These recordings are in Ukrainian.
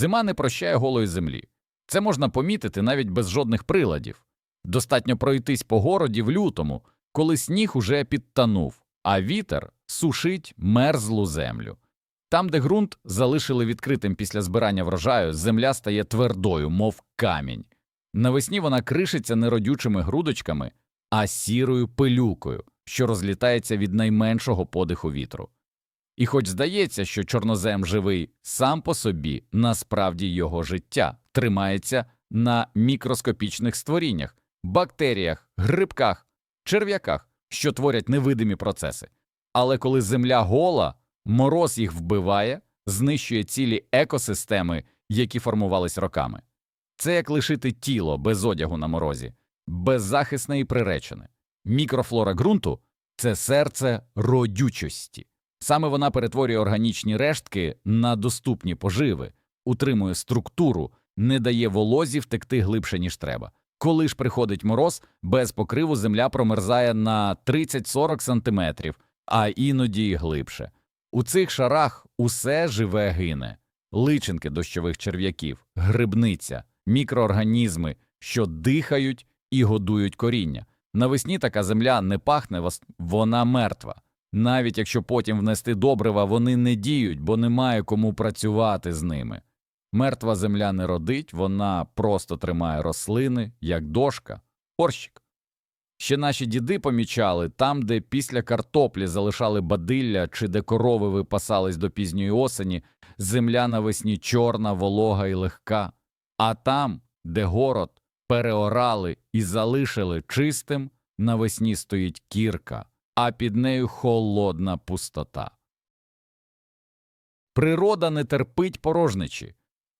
Зима не прощає голої землі. Це можна помітити навіть без жодних приладів. Достатньо пройтись по городі в лютому, коли сніг уже підтанув, а вітер сушить мерзлу землю. Там, де ґрунт залишили відкритим після збирання врожаю, земля стає твердою, мов камінь. Навесні вона кришиться не родючими грудочками, а сірою пилюкою, що розлітається від найменшого подиху вітру. І хоч здається, що чорнозем живий сам по собі, насправді його життя тримається на мікроскопічних створіннях, бактеріях, грибках, черв'яках, що творять невидимі процеси. Але коли земля гола, мороз їх вбиває, знищує цілі екосистеми, які формувались роками. Це як лишити тіло без одягу на морозі, беззахисне і приречене. Мікрофлора ґрунту це серце родючості. Саме вона перетворює органічні рештки на доступні поживи, утримує структуру, не дає волозі втекти глибше, ніж треба. Коли ж приходить мороз, без покриву земля промерзає на 30-40 сантиметрів, а іноді й глибше. У цих шарах усе живе гине личинки дощових черв'яків, грибниця, мікроорганізми, що дихають і годують коріння. Навесні така земля не пахне, вона мертва. Навіть якщо потім внести добрива, вони не діють, бо немає кому працювати з ними. Мертва земля не родить, вона просто тримає рослини, як дошка, горщик. Ще наші діди помічали там, де після картоплі залишали бадилля чи де корови випасались до пізньої осені, земля навесні чорна, волога і легка, а там, де город переорали і залишили чистим, навесні стоїть кірка, а під нею холодна пустота. Природа не терпить порожничі.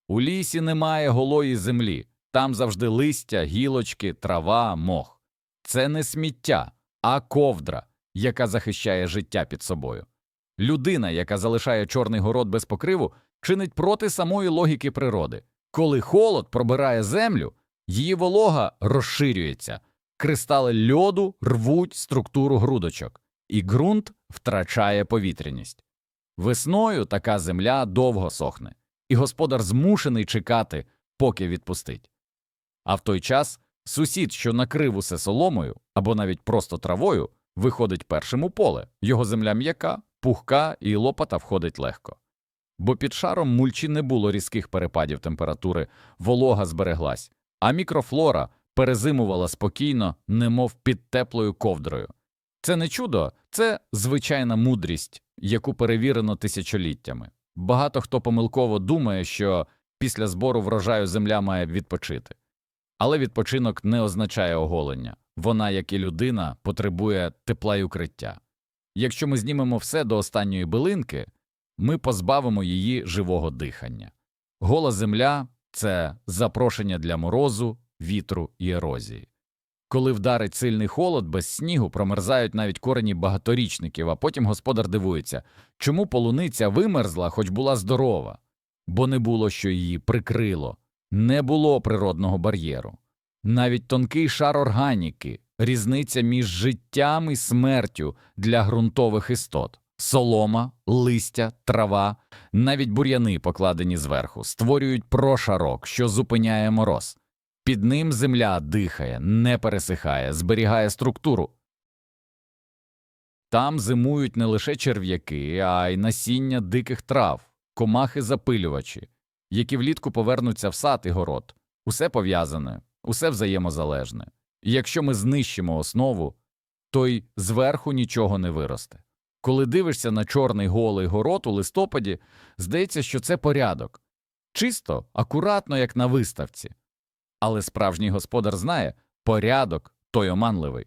У лісі немає голої землі, там завжди листя, гілочки, трава, мох. Це не сміття, а ковдра, яка захищає життя під собою. Людина, яка залишає чорний город без покриву, чинить проти самої логіки природи. Коли холод пробирає землю, її волога розширюється, кристали льоду рвуть структуру грудочок, і ґрунт втрачає повітряність. Весною така земля довго сохне, і господар змушений чекати, поки відпустить. А в той час сусід, що накрив усе соломою або навіть просто травою, виходить першим у поле, його земля м'яка, пухка і лопата входить легко. Бо під шаром мульчі не було різких перепадів температури, волога збереглась, а мікрофлора перезимувала спокійно, немов під теплою ковдрою. Це не чудо, це звичайна мудрість, яку перевірено тисячоліттями. Багато хто помилково думає, що після збору врожаю земля має відпочити. Але відпочинок не означає оголення. Вона, як і людина, потребує тепла й укриття. Якщо ми знімемо все до останньої билинки, ми позбавимо її живого дихання. Гола земля це запрошення для морозу, вітру і ерозії. Коли вдарить сильний холод, без снігу промерзають навіть корені багаторічників, а потім господар дивується, чому полуниця вимерзла, хоч була здорова, бо не було, що її прикрило, не було природного бар'єру. Навіть тонкий шар органіки, різниця між життям і смертю для ґрунтових істот. Солома, листя, трава, навіть бур'яни, покладені зверху, створюють прошарок, що зупиняє мороз. Під ним земля дихає, не пересихає, зберігає структуру. Там зимують не лише черв'яки, а й насіння диких трав, комахи-запилювачі, які влітку повернуться в сад і город. Усе пов'язане, усе взаємозалежне. І якщо ми знищимо основу, то й зверху нічого не виросте. Коли дивишся на чорний голий город у листопаді, здається, що це порядок. Чисто, акуратно, як на виставці. Але справжній господар знає, порядок той оманливий,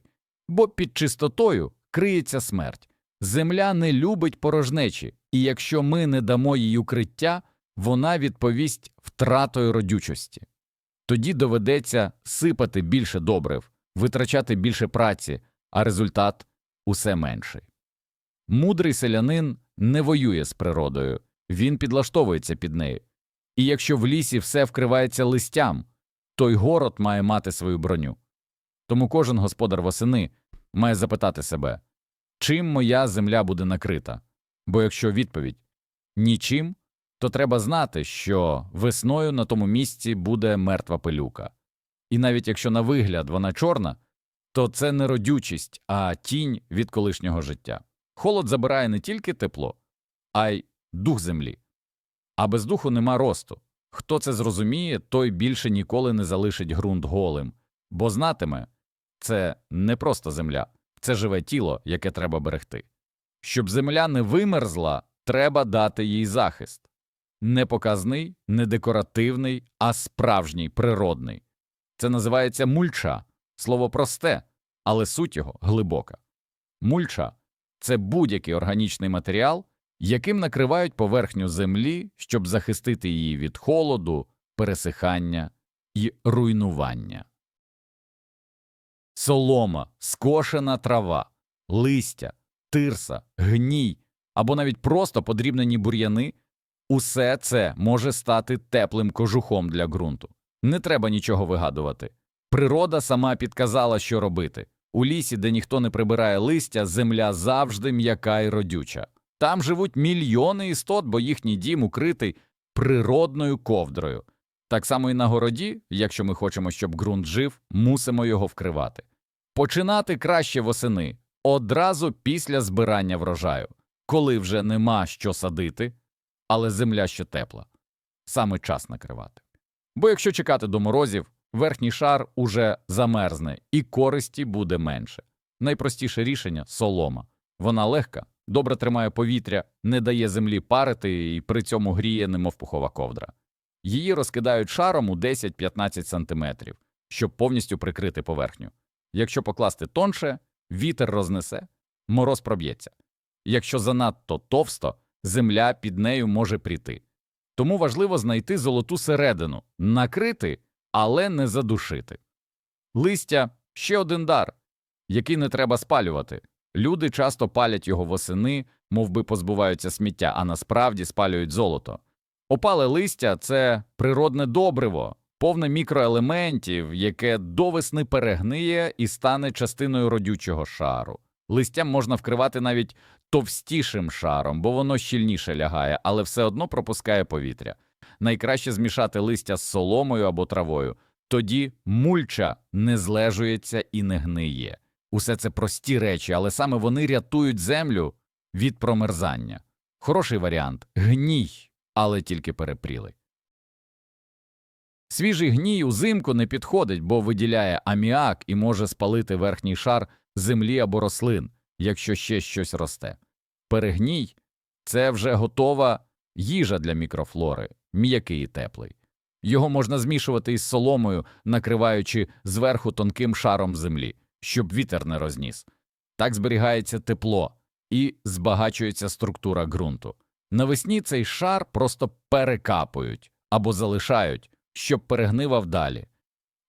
бо під чистотою криється смерть. Земля не любить порожнечі, і якщо ми не дамо їй укриття, вона відповість втратою родючості. Тоді доведеться сипати більше добрив, витрачати більше праці, а результат усе менший. Мудрий селянин не воює з природою, він підлаштовується під нею. І якщо в лісі все вкривається листям, той город має мати свою броню. Тому кожен господар восени має запитати себе, чим моя земля буде накрита? Бо якщо відповідь нічим, то треба знати, що весною на тому місці буде мертва пилюка. І навіть якщо на вигляд вона чорна, то це не родючість, а тінь від колишнього життя. Холод забирає не тільки тепло, а й дух землі. А без духу нема росту. Хто це зрозуміє, той більше ніколи не залишить ґрунт голим, бо знатиме це не просто земля, це живе тіло, яке треба берегти. Щоб земля не вимерзла, треба дати їй захист не показний, не декоративний, а справжній, природний. Це називається мульча, слово просте, але суть його глибока. Мульча це будь-який органічний матеріал, яким накривають поверхню землі, щоб захистити її від холоду, пересихання і руйнування. Солома, скошена трава, листя, тирса, гній або навіть просто подрібнені бур'яни усе це може стати теплим кожухом для ґрунту. Не треба нічого вигадувати. Природа сама підказала, що робити. У лісі, де ніхто не прибирає листя, земля завжди м'яка і родюча. Там живуть мільйони істот, бо їхній дім укритий природною ковдрою. Так само і на городі, якщо ми хочемо, щоб ґрунт жив, мусимо його вкривати. Починати краще восени одразу після збирання врожаю, коли вже нема що садити, але земля ще тепла. Саме час накривати. Бо якщо чекати до морозів, верхній шар уже замерзне і користі буде менше. Найпростіше рішення солома. Вона легка, добре тримає повітря, не дає землі парити і при цьому гріє, немов пухова ковдра. Її розкидають шаром у 10-15 см, щоб повністю прикрити поверхню. Якщо покласти тонше, вітер рознесе, мороз проб'ється. Якщо занадто товсто, земля під нею може пріти. Тому важливо знайти золоту середину, накрити, але не задушити. Листя ще один дар, який не треба спалювати. Люди часто палять його восени, мов би позбуваються сміття, а насправді спалюють золото. Опале листя це природне добриво, повне мікроелементів, яке до весни перегниє і стане частиною родючого шару. Листям можна вкривати навіть товстішим шаром, бо воно щільніше лягає, але все одно пропускає повітря. Найкраще змішати листя з соломою або травою, тоді мульча не злежується і не гниє. Усе це прості речі, але саме вони рятують землю від промерзання. Хороший варіант гній, але тільки перепрілий. Свіжий гній узимку не підходить, бо виділяє аміак і може спалити верхній шар землі або рослин, якщо ще щось росте. Перегній це вже готова їжа для мікрофлори, м'який і теплий. Його можна змішувати із соломою, накриваючи зверху тонким шаром землі, щоб вітер не розніс. Так зберігається тепло і збагачується структура ґрунту. Навесні цей шар просто перекапують або залишають, щоб перегнивав далі.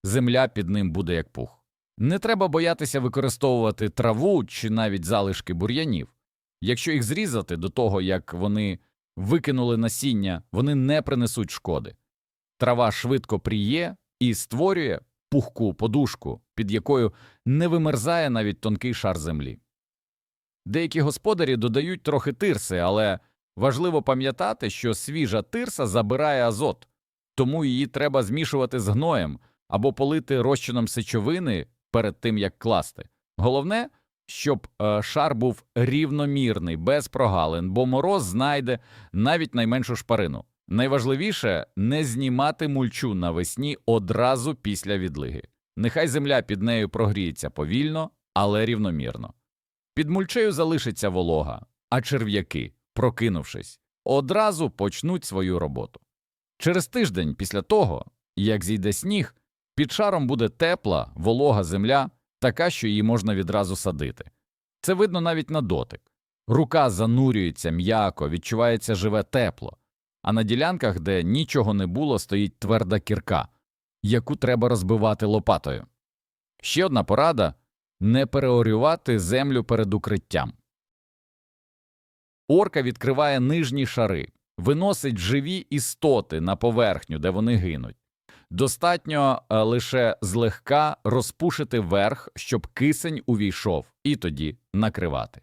Земля під ним буде як пух. Не треба боятися використовувати траву чи навіть залишки бур'янів. Якщо їх зрізати до того, як вони викинули насіння, вони не принесуть шкоди. Трава швидко пріє і створює пухку подушку, під якою не вимерзає навіть тонкий шар землі. Деякі господарі додають трохи тирси, але важливо пам'ятати, що свіжа тирса забирає азот, тому її треба змішувати з гноєм або полити розчином сечовини перед тим як класти. Головне, щоб е, шар був рівномірний, без прогалин, бо мороз знайде навіть найменшу шпарину. Найважливіше не знімати мульчу навесні одразу після відлиги. Нехай земля під нею прогріється повільно, але рівномірно. Під мульчею залишиться волога, а черв'яки, прокинувшись, одразу почнуть свою роботу. Через тиждень після того, як зійде сніг, під шаром буде тепла, волога земля, така, що її можна відразу садити. Це видно навіть на дотик. Рука занурюється м'яко, відчувається живе тепло, а на ділянках, де нічого не було, стоїть тверда кірка, яку треба розбивати лопатою. Ще одна порада не переорювати землю перед укриттям. Орка відкриває нижні шари, виносить живі істоти на поверхню, де вони гинуть. Достатньо е, лише злегка розпушити верх, щоб кисень увійшов, і тоді накривати.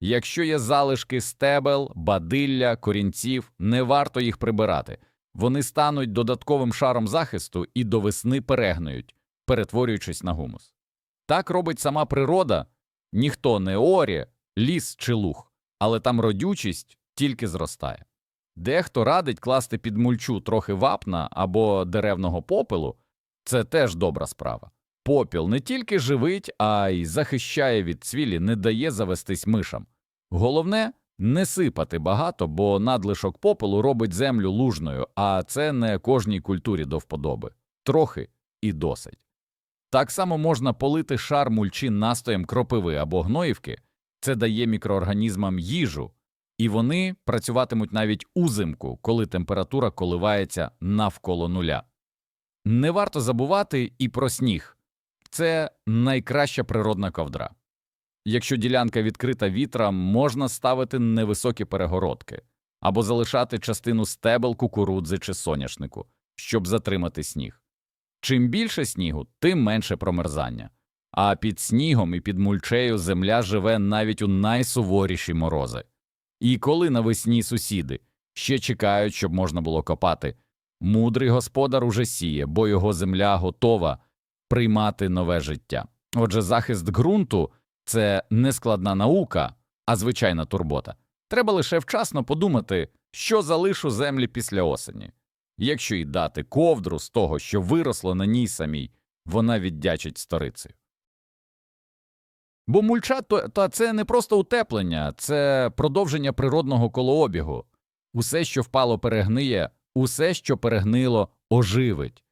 Якщо є залишки стебел, бадилля, корінців, не варто їх прибирати. Вони стануть додатковим шаром захисту і до весни перегноють, перетворюючись на гумус. Так робить сама природа, ніхто не орє, ліс чи луг, але там родючість тільки зростає. Дехто радить класти під мульчу трохи вапна або деревного попелу це теж добра справа. Попіл не тільки живить, а й захищає від цвілі, не дає завестись мишам. Головне не сипати багато, бо надлишок попелу робить землю лужною, а це не кожній культурі до вподоби. Трохи і досить. Так само можна полити шар мульчі настоєм кропиви або гноївки, це дає мікроорганізмам їжу, і вони працюватимуть навіть узимку, коли температура коливається навколо нуля. Не варто забувати і про сніг це найкраща природна ковдра. Якщо ділянка відкрита вітрам, можна ставити невисокі перегородки або залишати частину стебел кукурудзи чи соняшнику, щоб затримати сніг. Чим більше снігу, тим менше промерзання. А під снігом і під мульчею земля живе навіть у найсуворіші морози. І коли навесні сусіди ще чекають, щоб можна було копати, мудрий господар уже сіє, бо його земля готова приймати нове життя. Отже, захист ґрунту це не складна наука, а звичайна турбота. Треба лише вчасно подумати, що залишу землі після осені. Якщо й дати ковдру з того, що виросло на ній самій, вона віддячить сторицею. Бо мульча то, та це не просто утеплення, це продовження природного колообігу. Усе, що впало, перегниє, усе, що перегнило, оживить.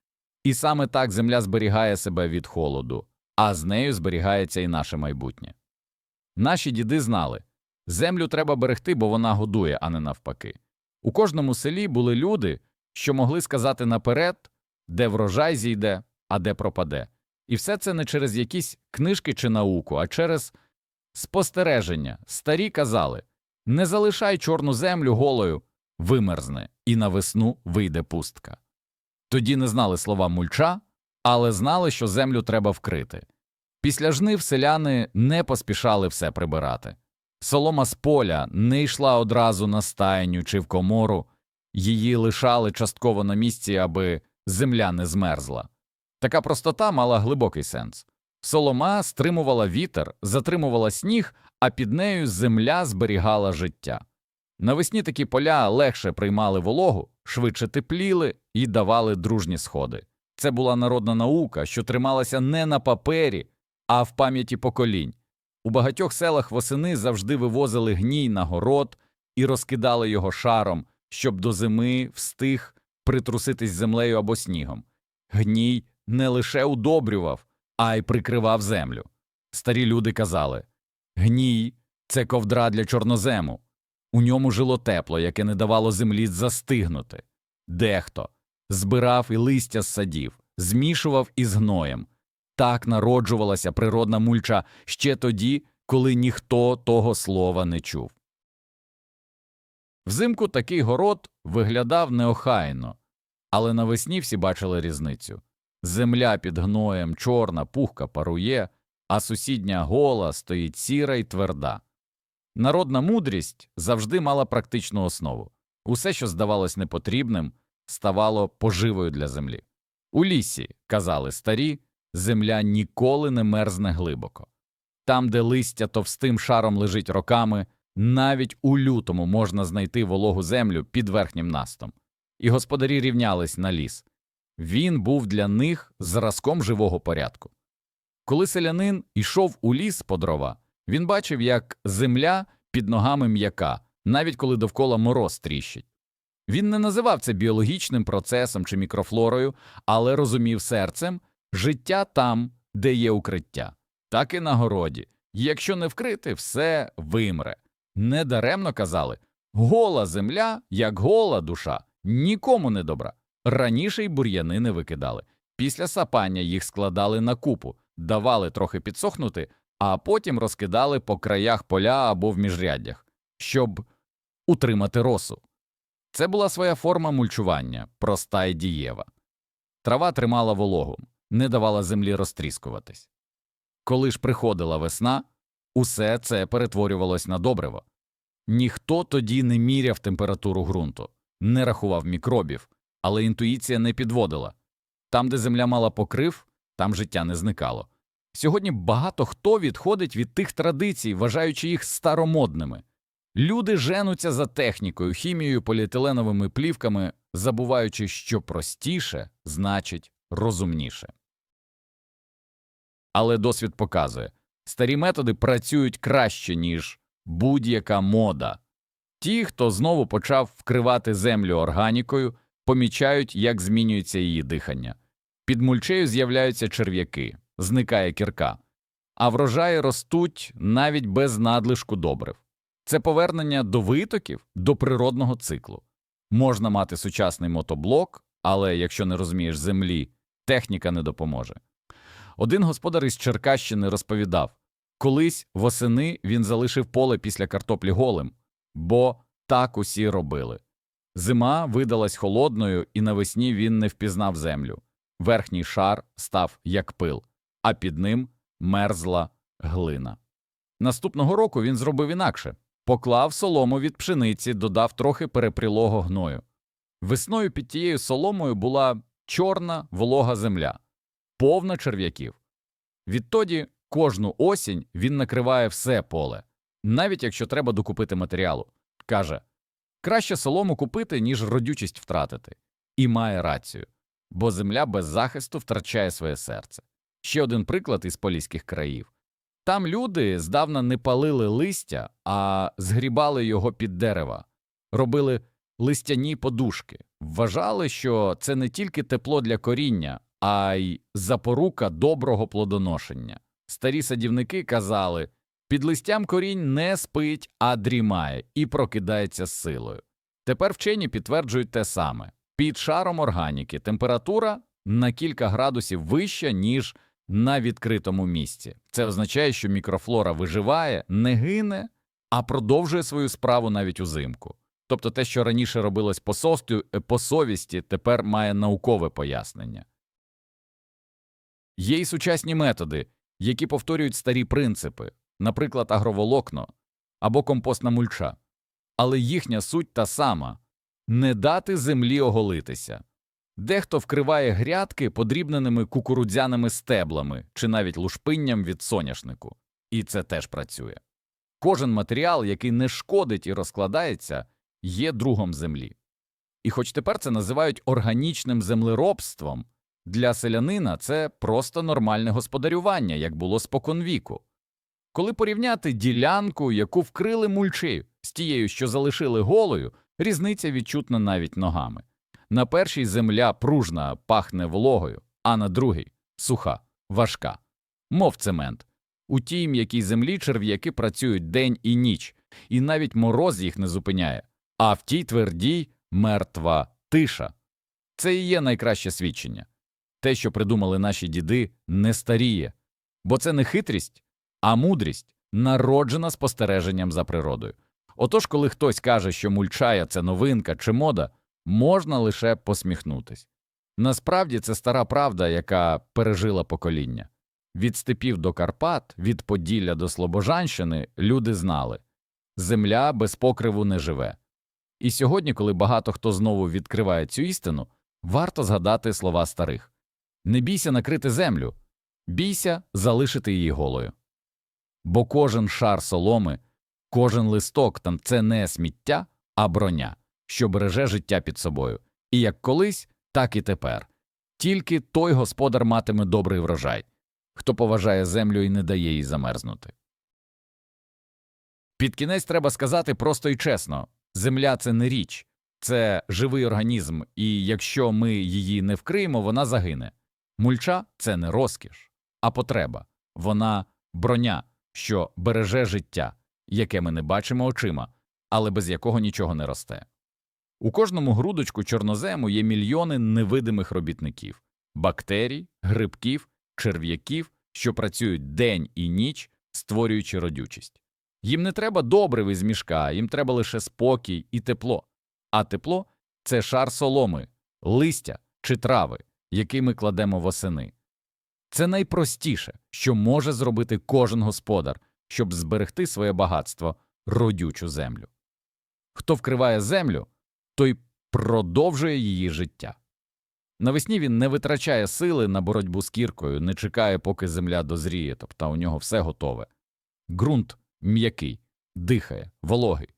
І саме так земля зберігає себе від холоду, а з нею зберігається і наше майбутнє. Наші діди знали землю треба берегти, бо вона годує, а не навпаки. У кожному селі були люди, що могли сказати наперед, де врожай зійде, а де пропаде. І все це не через якісь книжки чи науку, а через спостереження. Старі казали не залишай чорну землю голою, вимерзне, і на весну вийде пустка. Тоді не знали слова мульча, але знали, що землю треба вкрити. Після жнив селяни не поспішали все прибирати. Солома з поля не йшла одразу на стайню чи в комору, її лишали частково на місці, аби земля не змерзла. Така простота мала глибокий сенс. Солома стримувала вітер, затримувала сніг, а під нею земля зберігала життя. Навесні такі поля легше приймали вологу, швидше тепліли і давали дружні сходи. Це була народна наука, що трималася не на папері, а в пам'яті поколінь. У багатьох селах восени завжди вивозили гній на город і розкидали його шаром, щоб до зими встиг притруситись землею або снігом. Гній не лише удобрював, а й прикривав землю. Старі люди казали гній це ковдра для чорнозему. У ньому жило тепло, яке не давало землі застигнути. Дехто збирав і листя з садів, змішував із гноєм. Так народжувалася природна мульча ще тоді, коли ніхто того слова не чув. Взимку такий город виглядав неохайно, але навесні всі бачили різницю. Земля під гноєм чорна, пухка парує, а сусідня гола стоїть сіра й тверда. Народна мудрість завжди мала практичну основу. Усе, що здавалось непотрібним, ставало поживою для землі. У лісі, казали старі, земля ніколи не мерзне глибоко. Там, де листя товстим шаром лежить роками, навіть у лютому можна знайти вологу землю під верхнім настом. І господарі рівнялись на ліс. Він був для них зразком живого порядку. Коли селянин ішов у ліс по дрова, він бачив, як земля під ногами м'яка, навіть коли довкола мороз тріщить. Він не називав це біологічним процесом чи мікрофлорою, але розумів серцем життя там, де є укриття, так і на городі. Якщо не вкрити, все вимре. Недаремно казали гола земля, як гола душа, нікому не добра. Раніше й бур'яни не викидали. Після сапання їх складали на купу, давали трохи підсохнути, а потім розкидали по краях поля або в міжряддях, щоб утримати росу. Це була своя форма мульчування, проста й дієва. Трава тримала вологу, не давала землі розтріскуватись. Коли ж приходила весна, Усе це перетворювалось на добриво. Ніхто тоді не міряв температуру ґрунту, не рахував мікробів, але інтуїція не підводила. Там, де земля мала покрив, там життя не зникало. Сьогодні багато хто відходить від тих традицій, вважаючи їх старомодними. Люди женуться за технікою, хімією, поліетиленовими плівками, забуваючи, що простіше значить розумніше. Але досвід показує, старі методи працюють краще, ніж будь-яка мода. Ті, хто знову почав вкривати землю органікою, помічають, як змінюється її дихання. Під мульчею з'являються черв'яки, зникає кірка, а врожаї ростуть навіть без надлишку добрив. Це повернення до витоків, до природного циклу. Можна мати сучасний мотоблок, але якщо не розумієш землі, техніка не допоможе. Один господар із Черкащини розповідав, колись восени він залишив поле після картоплі голим, бо так усі робили. Зима видалась холодною, і навесні він не впізнав землю. Верхній шар став як пил, а під ним мерзла глина. Наступного року він зробив інакше поклав солому від пшениці, додав трохи перепрілого гною. Весною під тією соломою була чорна волога земля, повна черв'яків. Відтоді кожну осінь він накриває все поле, навіть якщо треба докупити матеріалу. Каже краще солому купити, ніж родючість втратити. І має рацію, бо земля без захисту втрачає своє серце. Ще один приклад із поліських країв. Там люди здавна не палили листя, а згрібали його під дерева, робили листяні подушки, вважали, що це не тільки тепло для коріння, а й запорука доброго плодоношення. Старі садівники казали під листям корінь не спить, а дрімає і прокидається з силою. Тепер вчені підтверджують те саме під шаром органіки температура на кілька градусів вища, ніж на відкритому місці. Це означає, що мікрофлора виживає, не гине, а продовжує свою справу навіть узимку. Тобто те, що раніше робилось по, совістю, по совісті, тепер має наукове пояснення. Є й сучасні методи, які повторюють старі принципи, наприклад, агроволокно або компостна мульча, але їхня суть та сама не дати землі оголитися. Дехто вкриває грядки подрібненими кукурудзяними стеблами чи навіть лушпинням від соняшнику, і це теж працює. Кожен матеріал, який не шкодить і розкладається, є другом землі. І хоч тепер це називають органічним землеробством, для селянина це просто нормальне господарювання, як було споконвіку. Коли порівняти ділянку, яку вкрили мульчею, з тією, що залишили голою, різниця відчутна навіть ногами. На першій земля пружна пахне вологою, а на другій суха, важка, мов цемент. У тій м'якій землі черв'яки працюють день і ніч, і навіть мороз їх не зупиняє, а в тій твердій мертва тиша. Це і є найкраще свідчення. Те, що придумали наші діди, не старіє, бо це не хитрість, а мудрість, народжена спостереженням за природою. Отож, коли хтось каже, що мульчая це новинка чи мода можна лише посміхнутись. Насправді це стара правда, яка пережила покоління. Від степів до Карпат, від Поділля до Слобожанщини люди знали земля без покриву не живе. І сьогодні, коли багато хто знову відкриває цю істину, варто згадати слова старих не бійся накрити землю, бійся залишити її голою. Бо кожен шар соломи, кожен листок там це не сміття, а броня що береже життя під собою, і як колись, так і тепер. Тільки той господар матиме добрий врожай, хто поважає землю і не дає їй замерзнути. Під кінець треба сказати просто і чесно земля це не річ, це живий організм, і якщо ми її не вкриємо, вона загине. Мульча це не розкіш, а потреба, вона броня, що береже життя, яке ми не бачимо очима, але без якого нічого не росте. У кожному грудочку чорнозему є мільйони невидимих робітників бактерій, грибків, черв'яків, що працюють день і ніч, створюючи родючість. Їм не треба добрив з мішка, їм треба лише спокій і тепло. А тепло це шар соломи, листя чи трави, які ми кладемо восени. Це найпростіше, що може зробити кожен господар, щоб зберегти своє багатство, родючу землю. Хто вкриває землю, той продовжує її життя. Навесні він не витрачає сили на боротьбу з кіркою, не чекає, поки земля дозріє, тобто у нього все готове. Ґрунт м'який, дихає, вологий.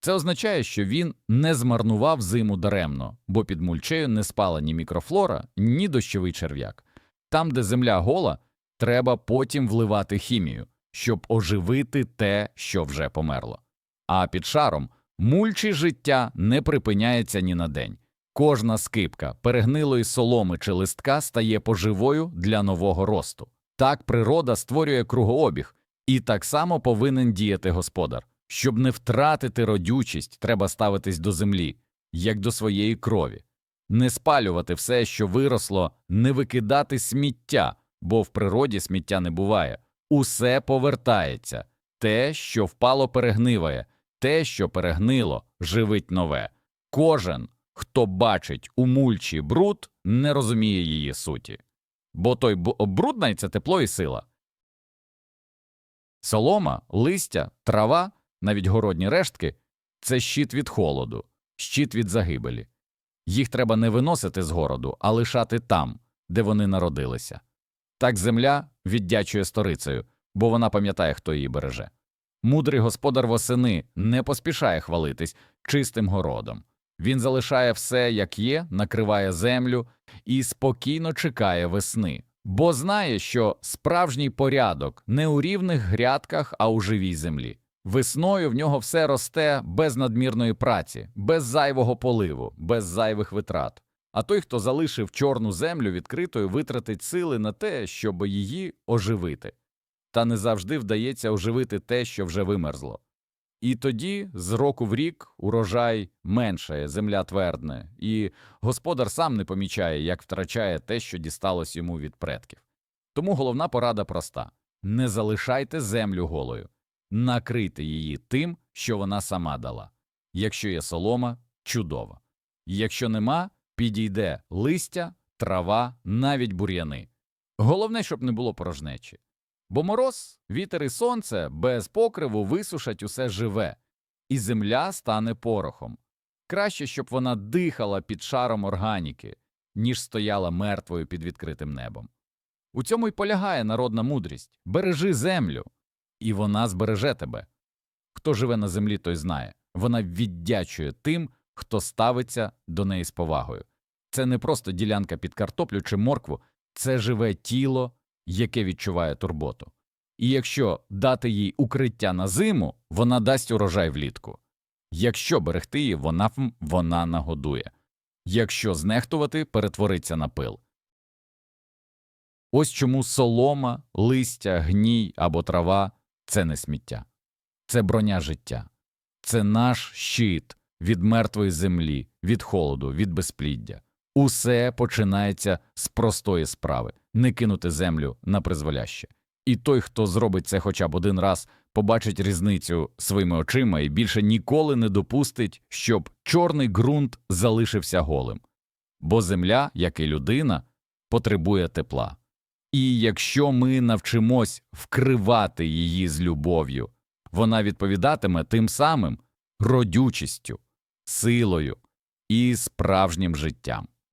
Це означає, що він не змарнував зиму даремно, бо під мульчею не спала ні мікрофлора, ні дощовий черв'як. Там, де земля гола, треба потім вливати хімію, щоб оживити те, що вже померло. А під шаром мульчі життя не припиняється ні на день. Кожна скипка перегнилої соломи чи листка стає поживою для нового росту. Так природа створює кругообіг, і так само повинен діяти господар. Щоб не втратити родючість, треба ставитись до землі, як до своєї крові, не спалювати все, що виросло, не викидати сміття, бо в природі сміття не буває. Усе повертається, те, що впало, перегниває, те, що перегнило, живить нове. Кожен, хто бачить у мульчі бруд, не розуміє її суті. Бо той брудний – це тепло і сила. Солома, листя, трава, навіть городні рештки це щит від холоду, щит від загибелі. Їх треба не виносити з городу, а лишати там, де вони народилися. Так земля віддячує сторицею, бо вона пам'ятає, хто її береже. Мудрий господар восени не поспішає хвалитись чистим городом. Він залишає все, як є, накриває землю і спокійно чекає весни, бо знає, що справжній порядок не у рівних грядках, а у живій землі. Весною в нього все росте без надмірної праці, без зайвого поливу, без зайвих витрат. А той, хто залишив чорну землю відкритою, витратить сили на те, щоб її оживити. Та не завжди вдається оживити те, що вже вимерзло. І тоді з року в рік урожай меншає, земля твердне, і господар сам не помічає, як втрачає те, що дісталось йому від предків. Тому головна порада проста не залишайте землю голою, накрийте її тим, що вона сама дала. Якщо є солома, чудово. Якщо нема, підійде листя, трава, навіть бур'яни. Головне, щоб не було порожнечі. Бо мороз, вітер і сонце без покриву висушать усе живе, і земля стане порохом. Краще, щоб вона дихала під шаром органіки, ніж стояла мертвою під відкритим небом. У цьому й полягає народна мудрість бережи землю, і вона збереже тебе. Хто живе на землі, той знає вона віддячує тим, хто ставиться до неї з повагою. Це не просто ділянка під картоплю чи моркву, це живе тіло, яке відчуває турботу. І якщо дати їй укриття на зиму, вона дасть урожай влітку. Якщо берегти її, вона, вона нагодує. Якщо знехтувати, перетвориться на пил. Ось чому солома, листя, гній або трава це не сміття, це броня життя, це наш щит від мертвої землі, від холоду, від безпліддя. Усе починається з простої справи не кинути землю на призволяще. І той, хто зробить це хоча б один раз, побачить різницю своїми очима і більше ніколи не допустить, щоб чорний ґрунт залишився голим. Бо земля, як і людина, потребує тепла. І якщо ми навчимось вкривати її з любов'ю, вона відповідатиме тим самим родючістю, силою і справжнім життям.